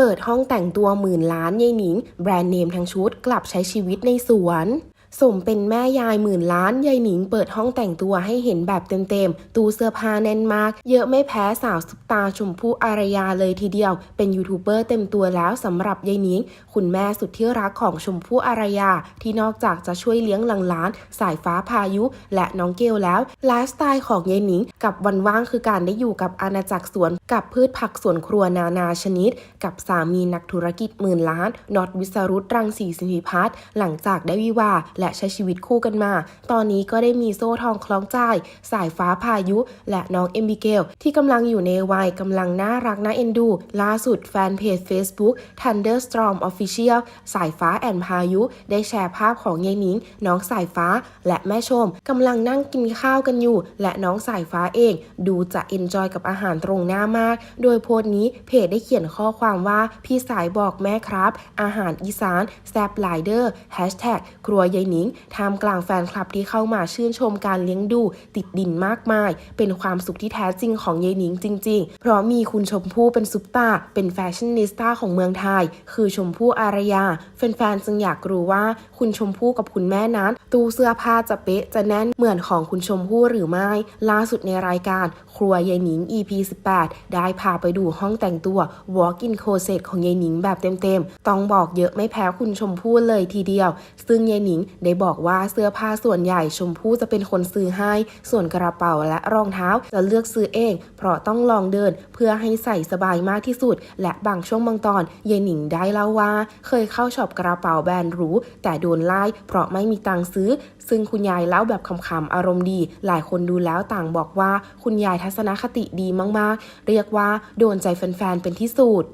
เปิดห้องแต่งตัวหมื่นล้านยายหนิง แบรนด์เนมทั้งชุดกลับใช้ชีวิตในสวน สมเป็นแม่ยายหมื่นล้านยายหนิงเปิดห้องแต่งตัวให้เห็นแบบเต็มๆ ตู้เสื้อผ้าแน่นมาก เยอะไม่แพ้สาวซุปตาชมพู่อารยาเลยทีเดียว เป็นยูทูบเบอร์เต็มตัวแล้วสำหรับยายหนิง คุณแม่สุดที่รักของชมพู่อารยา ที่นอกจากจะช่วยเลี้ยงหลังล้าน สายฟ้าพายุ และน้องเกลแล้วไลฟ์สไตล์ของยายหนิง กับวันว่างคือการได้อยู่กับอาณาจักรสวนกับพืชผักสวนครัวนานาชนิด กับสามีนักธุรกิจหมื่นล้านน็อตวิสรุตรังสีสินิพัฒน์หลังจากได้วิวาและใช้ชีวิตคู่กันมา ตอนนี้ก็ได้มีโซ่ทองคล้องใจ สายฟ้าพายุ และน้องเอมบิเกล ที่กำลังอยู่ในวัยกำลังน่ารักน่าเอ็นดู ล่าสุดแฟนเพจ Facebook Thunderstorm Official สายฟ้าแอนพายุ ได้แชร์ภาพของยายนิง น้องสายฟ้าและแม่ชมกำลังนั่งกินข้าวกันอยู่ และน้องสายฟ้าเอง ดูจะเอนจอยกับอาหารตรงหน้ามาก โดยโพสต์นี้เพจได้เขียนข้อความว่าพี่สายบอกแม่ครับ อาหารอีสานแซบไลเดอร์แฮชแท็กครัวยายหนิงท่ามกลางแฟนคลับที่เข้ามาชื่นชมการเลี้ยงดู ติดดินมากมาย เป็นความสุขที่แท้จริงของยายหนิงจริง ๆ เพราะมีคุณชมพู่เป็นซุปตาร์เป็นแฟชั่นนิสต้าของเมืองไทย คือชมพู่อารยา แฟนๆจึงอยากรู้ว่าคุณชมพู่กับคุณแม่นั้น ตู้เสื้อผ้าจะเป๊ะจะแน่นเหมือนของคุณชมพู่หรือไม่ ล่าสุดในรายการ ครัวยายหนิง EP 18 ได้พาไปดูห้องแต่งตัว Walk in Closet ของยายหนิงแบบเต็มๆ ต้องบอกเยอะไม่แพ้คุณชมพู่เลยทีเดียว ซึ่งยายหนิงได้บอกว่าเสื้อผ้าส่วนใหญ่ชมพู่จะเป็นคนซื้อให้ ส่วนกระเป๋าและรองเท้าจะเลือกซื้อเอง เพราะต้องลองเดินเพื่อให้ใส่สบายมากที่สุด และบางช่วงบางตอนยายหนิงได้เล่าว่า เคยเข้าช็อปกระเป๋าแบรนด์หรูแต่โดนไล่เพราะไม่มีตังค์ซื้อ ซึ่งคุณยายเล่าแบบขำๆอารมณ์ดี หลายคนดูแล้วต่างบอกว่า คุณยายทัศนคติดีมากๆ เรียกว่าโดนใจแฟนๆเป็นที่สุด